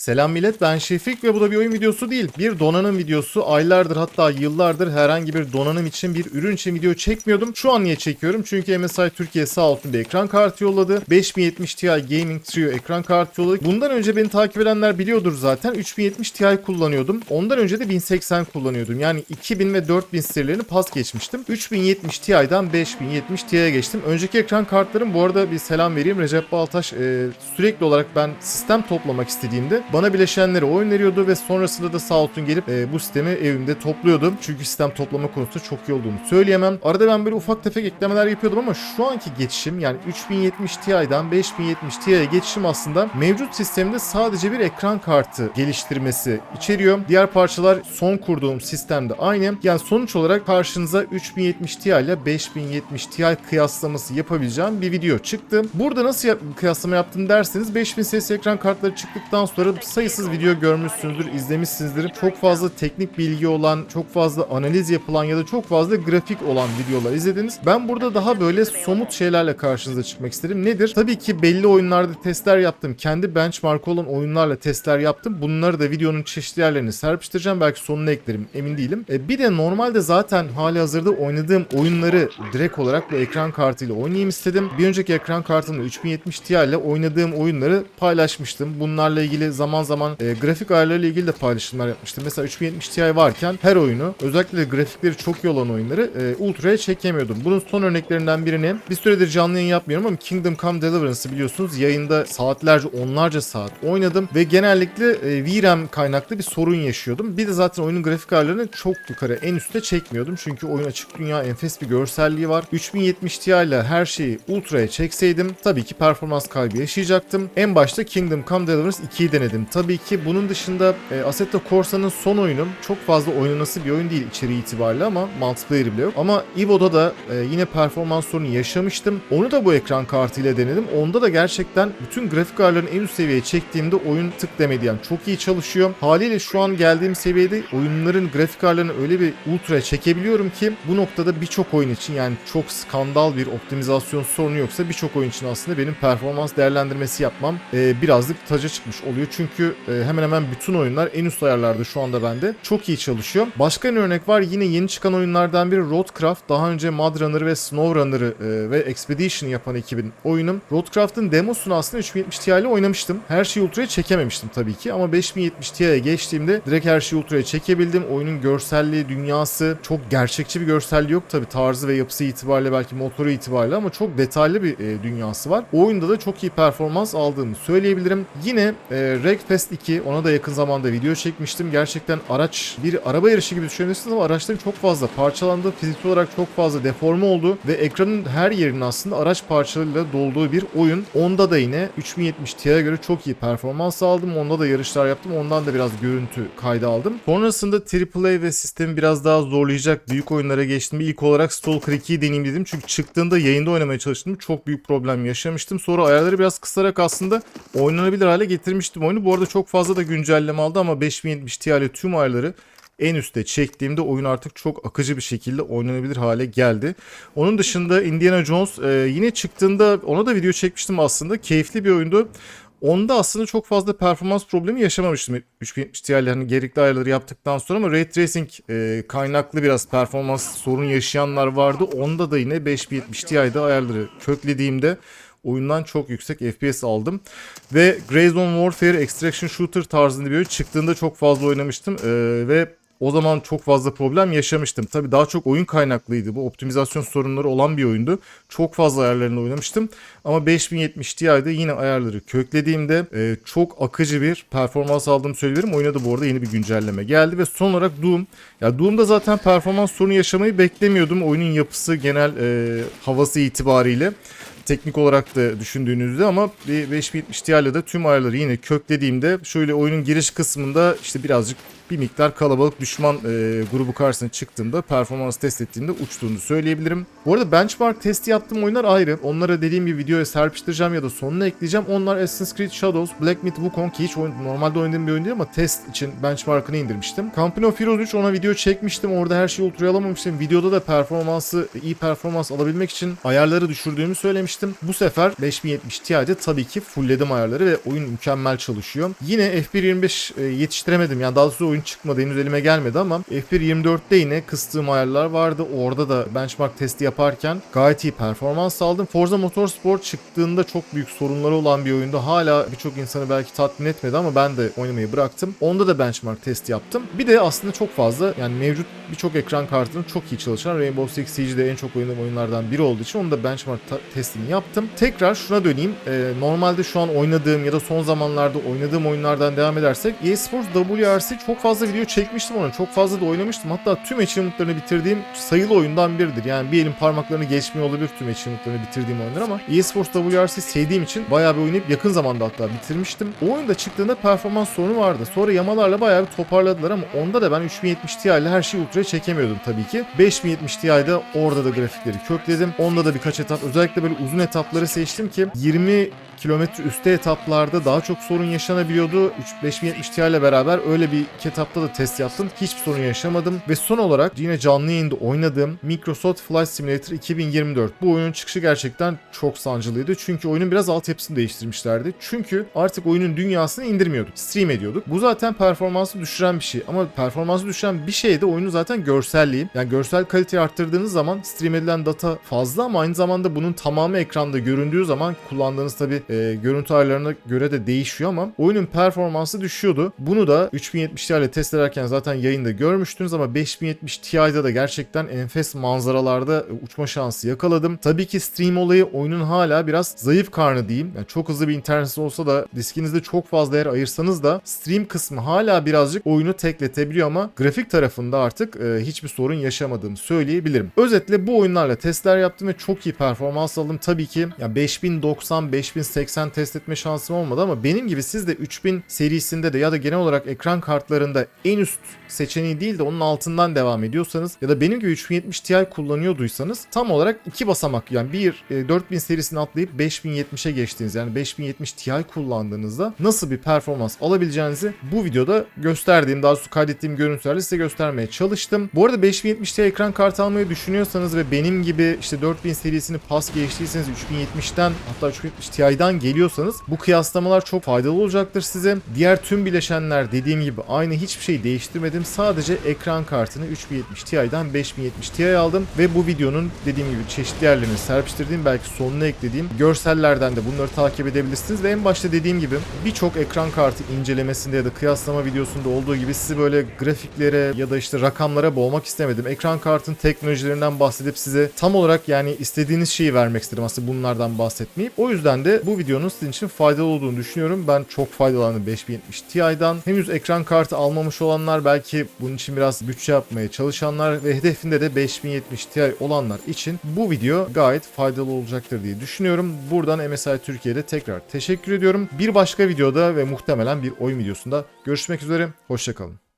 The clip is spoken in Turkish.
Selam millet ben Şefik ve bu da bir oyun videosu değil. Bir donanım videosu. Aylardır hatta yıllardır herhangi bir donanım için bir ürün için video çekmiyordum. Şu an niye çekiyorum? Çünkü MSI Türkiye sağ olsun bir ekran kartı yolladı. 5070 Ti Gaming Trio ekran kartı yolladı. Bundan önce beni takip edenler biliyordur zaten. 3070 Ti kullanıyordum. Ondan önce de 1080 kullanıyordum. Yani 2000 ve 4000 serilerini pas geçmiştim. 3070 Ti'den 5070 Ti'ye geçtim. Önceki ekran kartlarım bu arada bir selam vereyim. Recep Baltaş e, sürekli olarak ben sistem toplamak istediğimde bana bileşenleri o öneriyordu ve sonrasında da sağ olsun gelip e, bu sistemi evimde topluyordum. Çünkü sistem toplama konusunda çok iyi olduğunu söyleyemem. Arada ben böyle ufak tefek eklemeler yapıyordum ama şu anki geçişim yani 3070 Ti'den 5070 Ti'ye geçişim aslında mevcut sistemde sadece bir ekran kartı geliştirmesi içeriyor. Diğer parçalar son kurduğum sistemde aynı. Yani sonuç olarak karşınıza 3070 Ti ile 5070 Ti kıyaslaması yapabileceğim bir video çıktı. Burada nasıl yap- kıyaslama yaptım derseniz 5000 ses ekran kartları çıktıktan sonra sayısız video görmüşsünüzdür, izlemişsinizdir. Çok fazla teknik bilgi olan, çok fazla analiz yapılan ya da çok fazla grafik olan videolar izlediniz. Ben burada daha böyle somut şeylerle karşınıza çıkmak istedim. Nedir? Tabii ki belli oyunlarda testler yaptım. Kendi benchmark olan oyunlarla testler yaptım. Bunları da videonun çeşitli yerlerine serpiştireceğim. Belki sonuna eklerim emin değilim. E, bir de normalde zaten hali hazırda oynadığım oyunları direkt olarak bu ekran kartıyla oynayayım istedim. Bir önceki ekran kartımda 3070 Ti ile oynadığım oyunları paylaşmıştım. Bunlarla ilgili zaman zaman e, grafik ayarlarıyla ilgili de paylaşımlar yapmıştım. Mesela 3070 Ti varken her oyunu özellikle grafikleri çok iyi olan oyunları e, ultra'ya çekemiyordum. Bunun son örneklerinden birini bir süredir canlı yayın yapmıyorum ama Kingdom Come Deliverance'ı biliyorsunuz yayında saatlerce onlarca saat oynadım ve genellikle e, VRAM kaynaklı bir sorun yaşıyordum. Bir de zaten oyunun grafik ayarlarını çok yukarı en üste çekmiyordum. Çünkü oyun açık dünya enfes bir görselliği var. 3070 Ti ile her şeyi ultra'ya çekseydim tabii ki performans kaybı yaşayacaktım. En başta Kingdom Come Deliverance 2'yi denedim. Tabii ki bunun dışında e, Assetto Corsa'nın son oyunum çok fazla oynanası bir oyun değil içeriği itibariyle ama multiplayer bile yok. Ama Evo'da da e, yine performans sorunu yaşamıştım. Onu da bu ekran kartıyla denedim. Onda da gerçekten bütün grafik ayarlarını en üst seviyeye çektiğimde oyun tık demedi yani çok iyi çalışıyor. Haliyle şu an geldiğim seviyede oyunların grafik ayarlarını öyle bir ultra'ya çekebiliyorum ki bu noktada birçok oyun için yani çok skandal bir optimizasyon sorunu yoksa birçok oyun için aslında benim performans değerlendirmesi yapmam e, birazcık taca çıkmış oluyor. Çünkü e, hemen hemen bütün oyunlar en üst ayarlarda şu anda bende. Çok iyi çalışıyor. Başka bir örnek var. Yine yeni çıkan oyunlardan biri Roadcraft. Daha önce Mud Runner'ı ve Snow Runner'ı e, ve Expedition yapan ekibin oyunum. Roadcraft'ın demosunu aslında 3070 Ti ile oynamıştım. Her şeyi ultra'ya çekememiştim tabii ki ama 5070 Ti'ye geçtiğimde direkt her şeyi ultra'ya çekebildim. Oyunun görselliği, dünyası çok gerçekçi bir görselliği yok tabii tarzı ve yapısı itibariyle belki motoru itibariyle ama çok detaylı bir e, dünyası var. O oyunda da çok iyi performans aldığımı söyleyebilirim. Yine e, Wreckfest 2 ona da yakın zamanda video çekmiştim. Gerçekten araç bir araba yarışı gibi düşünebilirsiniz ama araçların çok fazla parçalandığı, fiziksel olarak çok fazla deforme olduğu ve ekranın her yerinin aslında araç parçalarıyla dolduğu bir oyun. Onda da yine 3070 Ti'ye göre çok iyi performans aldım. Onda da yarışlar yaptım. Ondan da biraz görüntü kaydı aldım. Sonrasında AAA ve sistemi biraz daha zorlayacak büyük oyunlara geçtim. İlk olarak Stalker 2'yi deneyeyim dedim. Çünkü çıktığında yayında oynamaya çalıştım. Çok büyük problem yaşamıştım. Sonra ayarları biraz kısarak aslında oynanabilir hale getirmiştim oyunu. Bu arada çok fazla da güncelleme aldı ama 5070 Ti ile tüm ayarları en üste çektiğimde oyun artık çok akıcı bir şekilde oynanabilir hale geldi. Onun dışında Indiana Jones e, yine çıktığında ona da video çekmiştim aslında. Keyifli bir oyundu. Onda aslında çok fazla performans problemi yaşamamıştım 3070 Ti ile hani gerekli ayarları yaptıktan sonra ama Ray Tracing e, kaynaklı biraz performans sorun yaşayanlar vardı. Onda da yine 5070 Ti'de ayarları köklediğimde oyundan çok yüksek FPS aldım. Ve Grey Zone Warfare Extraction Shooter tarzında bir oyun çıktığında çok fazla oynamıştım e, ve o zaman çok fazla problem yaşamıştım. Tabii daha çok oyun kaynaklıydı. Bu optimizasyon sorunları olan bir oyundu. Çok fazla ayarlarını oynamıştım. Ama 5070 Ti'de yine ayarları köklediğimde e, çok akıcı bir performans aldığımı söyleyebilirim. Oyuna da bu arada yeni bir güncelleme geldi ve son olarak Doom. Ya Doom'da zaten performans sorunu yaşamayı beklemiyordum. Oyunun yapısı, genel e, havası itibariyle teknik olarak da düşündüğünüzde ama bir 5070 Ti ile de tüm ayarları yine köklediğimde şöyle oyunun giriş kısmında işte birazcık bir miktar kalabalık düşman e, grubu karşısına çıktığımda performans test ettiğimde uçtuğunu söyleyebilirim. Bu arada benchmark testi yaptığım oyunlar ayrı. Onlara dediğim gibi videoya serpiştireceğim ya da sonuna ekleyeceğim. Onlar Assassin's Creed Shadows, Black Myth Wukong ki hiç oyun, normalde oynadığım bir oyun değil ama test için benchmarkını indirmiştim. Company of Heroes 3 ona video çekmiştim. Orada her şeyi ultraya alamamıştım. Videoda da performansı iyi performans alabilmek için ayarları düşürdüğümü söylemiştim. Demiştim. Bu sefer 5070 Ti'de tabii ki fullledim ayarları ve oyun mükemmel çalışıyor. Yine F1.25 e, yetiştiremedim. Yani daha doğrusu oyun çıkmadı henüz elime gelmedi ama F1.24'te yine kıstığım ayarlar vardı. Orada da benchmark testi yaparken gayet iyi performans aldım. Forza Motorsport çıktığında çok büyük sorunları olan bir oyunda hala birçok insanı belki tatmin etmedi ama ben de oynamayı bıraktım. Onda da benchmark testi yaptım. Bir de aslında çok fazla yani mevcut birçok ekran kartının çok iyi çalışan Rainbow Six Siege'de en çok oynadığım oyunlardan biri olduğu için onu da benchmark testini yaptım. Tekrar şuna döneyim. Ee, normalde şu an oynadığım ya da son zamanlarda oynadığım oyunlardan devam edersek eSports WRC çok fazla video çekmiştim onu. Çok fazla da oynamıştım. Hatta tüm achievement'larını bitirdiğim sayılı oyundan biridir. Yani bir elin parmaklarını geçmiyor olabilir tüm achievement'larını bitirdiğim oyunlar ama eSports WRC sevdiğim için bayağı bir oynayıp yakın zamanda hatta bitirmiştim. O oyunda çıktığında performans sorunu vardı. Sonra yamalarla bayağı bir toparladılar ama onda da ben 3070 Ti ile her şeyi ultra'ya çekemiyordum tabii ki. 5070 Ti'de orada da grafikleri kökledim. Onda da birkaç etap özellikle böyle uzun etapları seçtim ki 20 kilometre üstte etaplarda daha çok sorun yaşanabiliyordu. 5070 Ti ile beraber öyle bir iki etapta da test yaptım. Hiçbir sorun yaşamadım. Ve son olarak yine canlı yayında oynadığım Microsoft Flight Simulator 2024. Bu oyunun çıkışı gerçekten çok sancılıydı. Çünkü oyunun biraz altyapısını değiştirmişlerdi. Çünkü artık oyunun dünyasını indirmiyorduk. Stream ediyorduk. Bu zaten performansı düşüren bir şey. Ama performansı düşüren bir şey de oyunun zaten görselliği. Yani görsel kaliteyi arttırdığınız zaman stream edilen data fazla ama aynı zamanda bunun tamamı ekranda göründüğü zaman kullandığınız tabi görüntü ayarlarına göre de değişiyor ama oyunun performansı düşüyordu. Bunu da 3070 Ti ile test ederken zaten yayında görmüştünüz ama 5070 Ti'de de gerçekten enfes manzaralarda e, uçma şansı yakaladım. Tabii ki stream olayı oyunun hala biraz zayıf karnı diyeyim. Yani çok hızlı bir internet olsa da diskinizde çok fazla yer ayırsanız da stream kısmı hala birazcık oyunu tekletebiliyor ama grafik tarafında artık e, hiçbir sorun yaşamadığımı söyleyebilirim. Özetle bu oyunlarla testler yaptım ve çok iyi performans aldım. Tabii ki ya 5090, 5080 test etme şansım olmadı ama benim gibi siz de 3000 serisinde de ya da genel olarak ekran kartlarında en üst seçeneği değil de onun altından devam ediyorsanız ya da benim gibi 3070 Ti kullanıyorduysanız tam olarak iki basamak yani bir e, 4000 serisini atlayıp 5070'e geçtiğiniz yani 5070 Ti kullandığınızda nasıl bir performans alabileceğinizi bu videoda gösterdiğim daha doğrusu kaydettiğim görüntülerle size göstermeye çalıştım. Bu arada 5070 Ti ekran kartı almayı düşünüyorsanız ve benim gibi işte 4000 serisini pas geçtiyseniz 3070'ten hatta 3070 Ti'den geliyorsanız bu kıyaslamalar çok faydalı olacaktır size. Diğer tüm bileşenler dediğim gibi aynı hiçbir şey değiştirmedim. Sadece ekran kartını 3070 Ti'den 5070 Ti'ye aldım ve bu videonun dediğim gibi çeşitli yerlerini serpiştirdiğim belki sonuna eklediğim görsellerden de bunları takip edebilirsiniz ve en başta dediğim gibi birçok ekran kartı incelemesinde ya da kıyaslama videosunda olduğu gibi sizi böyle grafiklere ya da işte rakamlara boğmak istemedim. Ekran kartın teknolojilerinden bahsedip size tam olarak yani istediğiniz şeyi vermek istedim aslında bunlardan bahsetmeyip. O yüzden de bu videonun sizin için faydalı olduğunu düşünüyorum. Ben çok faydalandım 5070 Ti'den. Henüz ekran kartı almamış olanlar belki bunun için biraz bütçe yapmaya çalışanlar ve hedefinde de 5070 Ti olanlar için bu video gayet faydalı olacaktır diye düşünüyorum. Buradan MSI Türkiye'de tekrar teşekkür ediyorum. Bir başka videoda ve muhtemelen bir oyun videosunda görüşmek üzere. Hoşçakalın.